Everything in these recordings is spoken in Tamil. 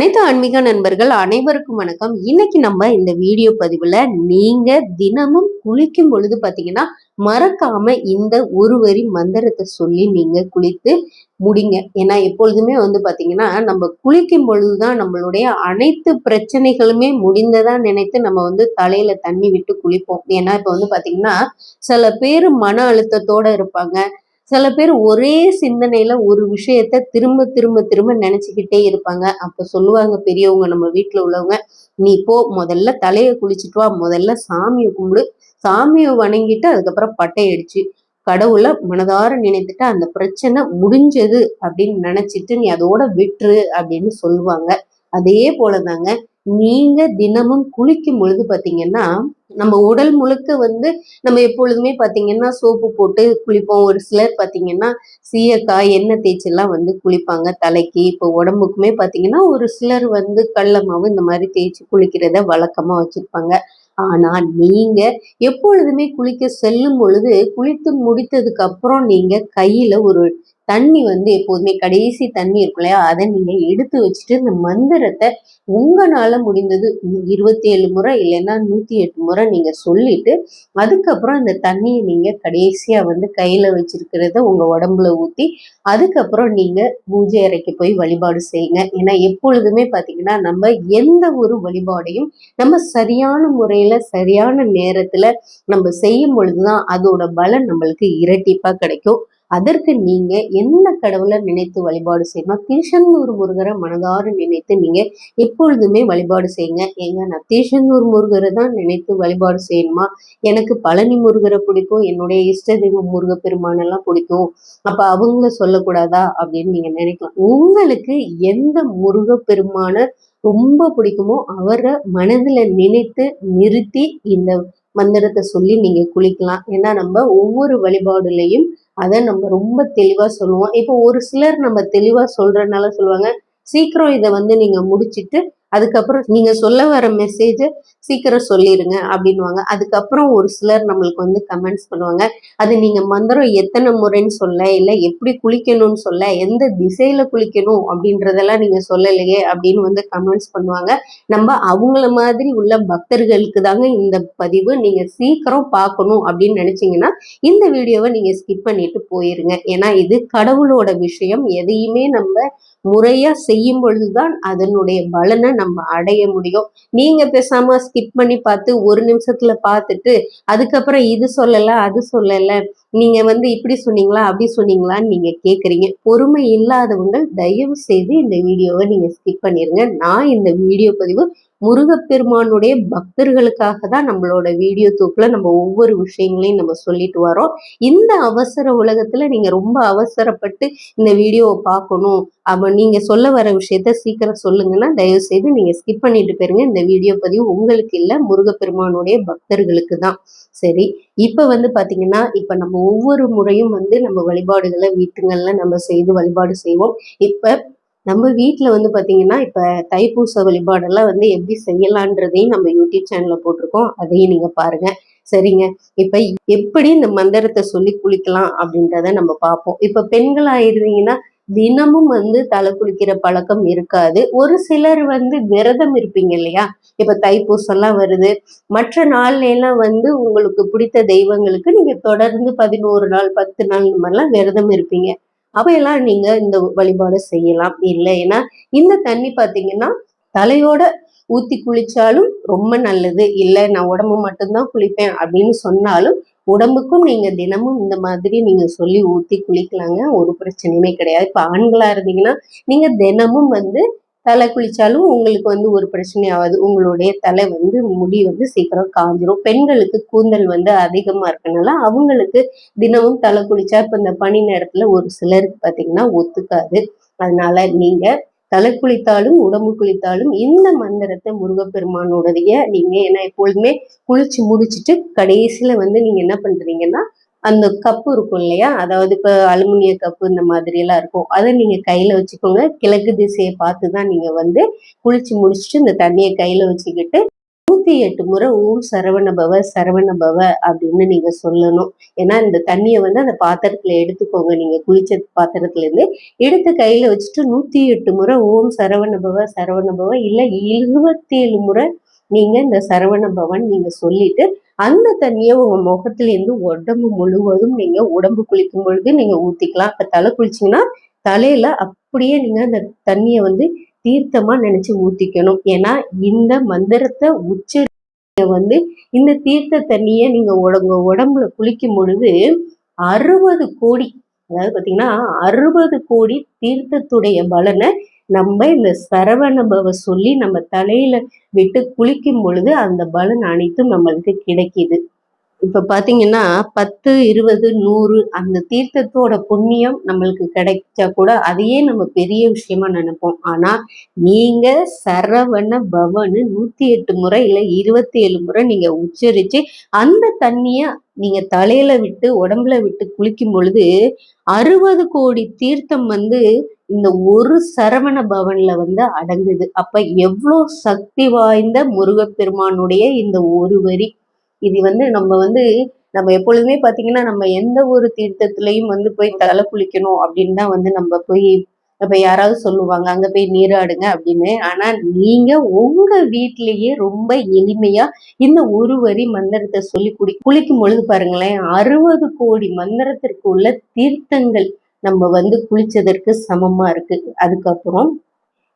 அனைத்து ஆன்மீக நண்பர்கள் அனைவருக்கும் வணக்கம். இன்னைக்கு நம்ம இந்த வீடியோ பதிவுல நீங்க தினமும் குளிக்கும் பொழுது பாத்தீங்கன்னா மறக்காம இந்த ஒரு வரி மந்திரத்தை சொல்லி நீங்க குளித்து முடிங்க. ஏன்னா எப்பொழுதுமே வந்து பாத்தீங்கன்னா நம்ம குளிக்கும் பொழுதுதான் நம்மளுடைய அனைத்து பிரச்சனைகளுமே முடிந்ததா நினைத்து நம்ம வந்து தலையில தண்ணி விட்டு குளிப்போம். ஏன்னா இப்ப வந்து பாத்தீங்கன்னா சில பேர் மன அழுத்தத்தோட இருப்பாங்க. சில பேர் ஒரே சிந்தனையில ஒரு விஷயத்த திரும்ப திரும்ப திரும்ப நினைச்சுக்கிட்டே இருப்பாங்க. அப்ப சொல்லுவாங்க பெரியவங்க நம்ம வீட்டுல உள்ளவங்க நீ போ முதல்ல தலையை குளிச்சுட்டு வா முதல்ல சாமியை கும்பிடு. சாமியை வணங்கிட்டு அதுக்கப்புறம் பட்டை அடிச்சு கடவுளை மனதார நினைத்துட்டு அந்த பிரச்சனை முடிஞ்சது அப்படின்னு நினைச்சிட்டு நீ அதோட விட்டுரு அப்படின்னு சொல்லுவாங்க. அதே போலதாங்க நீங்க தினமும் குளிக்கும் பொழுது பாத்தீங்கன்னா நம்ம உடல் முழுக்க வந்து நம்ம எப்பொழுதுமே பாத்தீங்கன்னா சோப்பு போட்டு குளிப்போம். ஒரு சிலர் பாத்தீங்கன்னா சீயக்காய் எண்ணெய் தேய்ச்செல்லாம் வந்து குளிப்பாங்க. தலைக்கு இப்போ உடம்புக்குமே பாத்தீங்கன்னா ஒரு சிலர் வந்து கடல மாவு இந்த மாதிரி தேய்ச்சி குளிக்கிறத வழக்கமா வச்சிருப்பாங்க. ஆனா நீங்க எப்பொழுதுமே குளிக்க செல்லும் பொழுது குளித்து முடித்ததுக்கு அப்புறம் நீங்க கையில ஒரு தண்ணி வந்து எப்போதுமே கடைசி தண்ணி இருக்கும் இல்லையா? அதை நீங்க எடுத்து வச்சுட்டு இந்த மந்திரத்தை உங்களால முடிந்தது இருபத்தேழு முறை இல்லைன்னா நூத்தி எட்டு முறை நீங்க சொல்லிட்டு அதுக்கப்புறம் அந்த தண்ணியை நீங்க கடைசியா வந்து கையில வச்சிருக்கிறத உங்க உடம்புல ஊத்தி அதுக்கப்புறம் நீங்க பூஜை அறைக்கு போய் வழிபாடு செய்யுங்க. ஏன்னா எப்பொழுதுமே பாத்தீங்கன்னா நம்ம எந்த ஒரு வழிபாடையும் நம்ம சரியான முறையில சரியான நேரத்துல நம்ம செய்யும் பொழுதுதான் அதோட பலன் நம்மளுக்கு இரட்டிப்பா கிடைக்கும். அதற்கு நீங்க எந்த கடவுளை நினைத்து வழிபாடு செய்யணும் திருச்செந்தூர் முருகரை மனதார நினைத்து நீங்க எப்பொழுதுமே வழிபாடு செய்யுங்க. ஏங்க நான் திருச்செந்தூர் முருகரை தான் நினைத்து வழிபாடு செய்யணுமா? எனக்கு பழனி முருகரை பிடிக்கும் என்னுடைய இஷ்ட தெய்வம் முருக பெருமானெல்லாம் பிடிக்கும். அப்ப அவங்கள சொல்லக்கூடாதா? அப்படின்னு நீங்க நினைக்கலாம். உங்களுக்கு எந்த முருக பெருமான ரொம்ப பிடிக்குமோ அவரை மனதில் நினைத்து நிறுத்தி இந்த மந்திரத்தை சொல்லி நீங்க குளிக்கலாம். ஏன்னா நம்ம ஒவ்வொரு வழிபாடுலையும் அதை நம்ம ரொம்ப தெளிவா சொல்லுவோம். இப்போ ஒரு சிலர் நம்ம தெளிவா சொல்றதுனால சொல்லுவாங்க சீக்கிரம் இதை வந்து நீங்க முடிச்சிட்டு அதுக்கப்புறம் நீங்க சொல்ல வர மெசேஜை சீக்கிரம் சொல்லிடுங்க அப்படின்வாங்க அதுக்கப்புறம் ஒரு சிலர் நம்மளுக்கு வந்து கமெண்ட்ஸ் பண்ணுவாங்க. அது நீங்க மந்திரம் எத்தனை முறைன்னு சொல்ல இல்லை எப்படி குளிக்கணும்னு சொல்ல எந்த திசையில குளிக்கணும் அப்படின்றதெல்லாம் நீங்க சொல்லலையே அப்படின்னு வந்து கமெண்ட்ஸ் பண்ணுவாங்க. நம்ம அவங்கள மாதிரி உள்ள பக்தர்களுக்கு தாங்க இந்த பதிவு. நீங்க சீக்கிரம் பார்க்கணும் அப்படின்னு நினைச்சீங்கன்னா இந்த வீடியோவை நீங்க ஸ்கிப் பண்ணிட்டு போயிருங்க. ஏன்னா இது கடவுளோட விஷயம். எதையுமே நம்ம முறையா செய்யும் பொழுதுதான் அதனுடைய பலனை நம்ம அடைய முடியும். நீங்க பேசாம ஸ்கிப் பண்ணி பார்த்து ஒரு நிமிஷத்துல பார்த்துட்டு அதுக்கப்புறம் இது சொல்லல அது சொல்லல நீங்க வந்து இப்படி சொன்னீங்களா அப்படி சொன்னீங்களான்னு நீங்க கேக்குறீங்க. பொறுமை இல்லாதவங்க தயவு செய்து இந்த வீடியோவை நீங்க ஸ்கிப் பண்ணிருங்க. நான் இந்த வீடியோ பதிவு முருகப்பெருமானுடைய பக்தர்களுக்காக தான் நம்மளோட வீடியோ தூக்கில் நம்ம ஒவ்வொரு விஷயங்களையும் நம்ம சொல்லிட்டு வரோம். இந்த அவசர உலகத்துல நீங்க ரொம்ப அவசரப்பட்டு இந்த வீடியோவை பார்க்கணும். அப்ப நீங்க சொல்ல வர விஷயத்த சீக்கிரம் சொல்லுங்கன்னா தயவு செய்து நீங்க ஸ்கிப் பண்ணிட்டு போயிருங்க. இந்த வீடியோ பதிவு உங்களுக்கு இல்லை முருகப்பெருமானுடைய பக்தர்களுக்கு தான் சரி இப்ப வந்து பாத்தீங்கன்னா இப்ப நம்ம ஒவ்வொரு முறையும் வந்து நம்ம வழிபாடுகளை வீட்டுங்கள்ல நம்ம செய்து வழிபாடு செய்வோம். இப்ப நம்ம வீட்டில் வந்து பார்த்தீங்கன்னா இப்போ தைப்பூச வழிபாடெல்லாம் வந்து எப்படி செய்யலான்றதையும் நம்ம யூடியூப் சேனலில் போட்டிருக்கோம். அதையும் நீங்கள் பாருங்கள் சரிங்க. இப்போ எப்படி இந்த மந்திரத்தை சொல்லி குளிக்கலாம் அப்படின்றத நம்ம பார்ப்போம். இப்போ பெண்களாக இருந்தீங்கன்னா தினமும் வந்து தலை குளிக்கிற பழக்கம் இருக்காது. ஒரு சிலர் வந்து விரதம் இருப்பீங்க இல்லையா? இப்ப தைப்பூசம்லாம் வருது. மற்ற நாள்ல எல்லாம் வந்து உங்களுக்கு பிடித்த தெய்வங்களுக்கு நீங்க தொடர்ந்து பதினோரு நாள் பத்து நாள் இந்த மாதிரிலாம் விரதம் இருப்பீங்க. அவையெல்லாம் நீங்க இந்த வழிபாடு செய்யலாம். இல்லை ஏன்னா இந்த தண்ணி பார்த்தீங்கன்னா தலையோட ஊத்தி குளிச்சாலும் ரொம்ப நல்லது. இல்லை நான் உடம்பு மட்டும்தான் குளிப்பேன் அப்படின்னு சொன்னாலும் உடம்புக்கும் நீங்க தினமும் இந்த மாதிரி நீங்க சொல்லி ஊத்தி குளிக்கலாங்க. ஒரு பிரச்சனையுமே கிடையாது. இப்ப ஆண்களா இருந்தீங்கன்னா நீங்க தினமும் வந்து தலை குளிச்சாலும் உங்களுக்கு வந்து ஒரு பிரச்சனை ஆகாது உங்களுடைய தலை வந்து முடி வந்து சீக்கிரம் காஞ்சிரும். பெண்களுக்கு கூந்தல் வந்து அதிகமா இருக்கனால அவங்களுக்கு தினமும் தலை குளிச்சா இப்ப இந்த பனி நேரத்துல ஒரு சிலருக்கு பாத்தீங்கன்னா ஒத்துக்காது. அதனால நீங்க தலை குளித்தாலும் உடம்பு குளித்தாலும் இந்த மந்திரத்தை முருகப்பெருமானோடைய நீங்க ஏன்னா எப்பொழுதுமே குளிச்சு முடிச்சுட்டு கடைசியில வந்து நீங்க என்ன பண்றீங்கன்னா அந்த கப்பு இருக்கும் இல்லையா? அதாவது இப்போ அலுமினிய கப்பு இந்த மாதிரி எல்லாம் இருக்கும். அதை நீங்க கையில வச்சுக்கோங்க. கிழக்கு திசையை பார்த்து தான் நீங்க வந்து குளிச்சு முடிச்சுட்டு இந்த தண்ணியை கையில வச்சுக்கிட்டு நூத்தி எட்டு முறை ஓம் சரவண பவ சரவண பவ அப்படின்னு நீங்க சொல்லணும். ஏன்னா இந்த தண்ணியை வந்து அந்த பாத்திரத்துல எடுத்துக்கோங்க. நீங்க குளிச்ச பாத்திரத்துல இருந்து எடுத்து கையில வச்சுட்டு நூத்தி எட்டு முறை ஓம் சரவண பவ சரவண பவ இல்ல இருபத்தி ஏழு முறை நீங்க இந்த சரவண பவன் நீங்க சொல்லிட்டு அந்த தண்ணியை உங்க முகத்துலேருந்து உடம்பு முழுவதும் நீங்க உடம்பு குளிக்கும் பொழுது நீங்க ஊத்திக்கலாம். இப்போ தலை குளிச்சீங்கன்னா தலையில அப்படியே நீங்க அந்த தண்ணியை வந்து தீர்த்தமா நினைச்சு ஊத்திக்கணும். ஏன்னா இந்த மந்திரத்தை உச்ச வந்து இந்த தீர்த்த தண்ணிய நீங்க உங்க உடம்புல குளிக்கும் பொழுது அறுபது கோடி அதாவது பாத்தீங்கன்னா அறுபது கோடி தீர்த்தத்துடைய பலனை நம்ம இந்த சரவணபவ சொல்லி நம்ம தலையில விட்டு குளிக்கும் பொழுது அந்த பலன் அனைத்தும் நம்மளுக்கு கிடைக்கிது. இப்ப பாத்தீங்கன்னா பத்து இருபது நூறு அந்த தீர்த்தத்தோட புண்ணியம் நம்மளுக்கு கிடைச்சா கூட அதையே நம்ம பெரிய விஷயமா நினைப்போம். ஆனா நீங்க சரவண பவனு நூத்தி எட்டு முறை இல்ல இருபத்தி ஏழு முறை நீங்க உச்சரிச்சு அந்த தண்ணிய நீங்க தலையில விட்டு உடம்புல விட்டு குளிக்கும் பொழுது அறுபது கோடி தீர்த்தம் வந்து இந்த ஒரு சரவண பவன்ல வந்து அடங்குது. அப்ப எவ்வளோ சக்தி வாய்ந்த முருகப்பெருமானுடைய இந்த ஒரு வரி. இது வந்து நம்ம வந்து நம்ம எப்பொழுதுமே பாத்தீங்கன்னா நம்ம எந்த ஒரு தீர்த்தத்திலையும் வந்து போய் தலை குளிக்கணும் அப்படின்னு தான் வந்து நம்ம போய் இப்ப யாராவது சொல்லுவாங்க அங்க போய் நீராடுங்க அப்படின்னு. ஆனா நீங்க உங்க வீட்லயே ரொம்ப எளிமையா இந்த ஒரு வரி மந்திரத்தை சொல்லி குடி குளிக்கும் பொழுது பாருங்களேன் அறுபது கோடி மந்திரத்திற்கு உள்ள தீர்த்தங்கள் நம்ம வந்து குளிச்சதற்கு சமமாக இருக்குது அதுக்கப்புறம்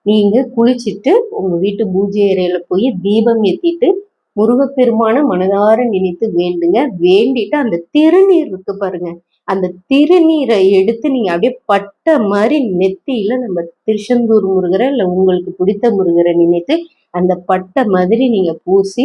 நீங்கள் குளிச்சுட்டு உங்கள் வீட்டு பூஜை அறையில் போய் தீபம் ஏற்றிட்டு முருகப்பெருமான மனதார நினைத்து வேண்டுங்க. வேண்டிட்டு அந்த திருநீர் இருக்கு பாருங்க. அந்த திருநீரை எடுத்து நீங்க அப்படியே பட்ட மாதிரி நெத்தியில நம்ம திருச்செந்தூர் முருகரை இல்லை உங்களுக்கு பிடித்த முருகரை நினைத்து அந்த பட்ட மாதிரி நீங்க பூசி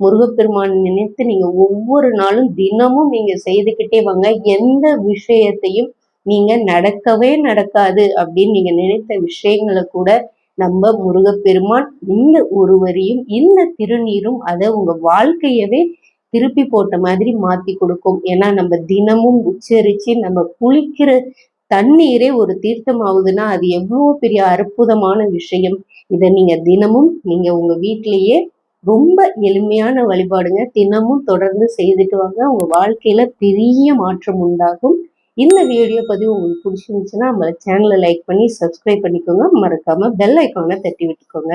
முருகப்பெருமான் நினைத்து நீங்க ஒவ்வொரு நாளும் தினமும் நீங்க செய்துக்கிட்டே வாங்க. எந்த விஷயத்தையும் நீங்க நடக்கவே நடக்காது அப்படின்னு நீங்க நினைத்த விஷயங்களை கூட நம்ம முருகப்பெருமான் இந்த ஒருவரையும் இந்த திருநீரும் அதை உங்க வாழ்க்கையவே திருப்பி போட்ட மாதிரி மாத்தி கொடுக்கும். ஏன்னா நம்ம தினமும் உச்சரிச்சு நம்ம குளிக்கிற தண்ணீரே ஒரு தீர்த்தம் ஆகுதுன்னா அது எவ்வளோ பெரிய அற்புதமான விஷயம். இதை நீங்க தினமும் நீங்க உங்க வீட்டிலேயே ரொம்ப எளிமையான வழிபாடுங்க. தினமும் தொடர்ந்து செய்துட்டு வாங்க. உங்க வாழ்க்கையில பெரிய மாற்றம் உண்டாகும். இந்த வீடியோ பதிவு உங்களுக்கு பிடிச்சிருந்துச்சுன்னா நம்ம சேனலை லைக் பண்ணி சப்ஸ்கிரைப் பண்ணிக்கோங்க. மறக்காம பெல் ஐக்கானை தட்டி விட்டுக்கோங்க.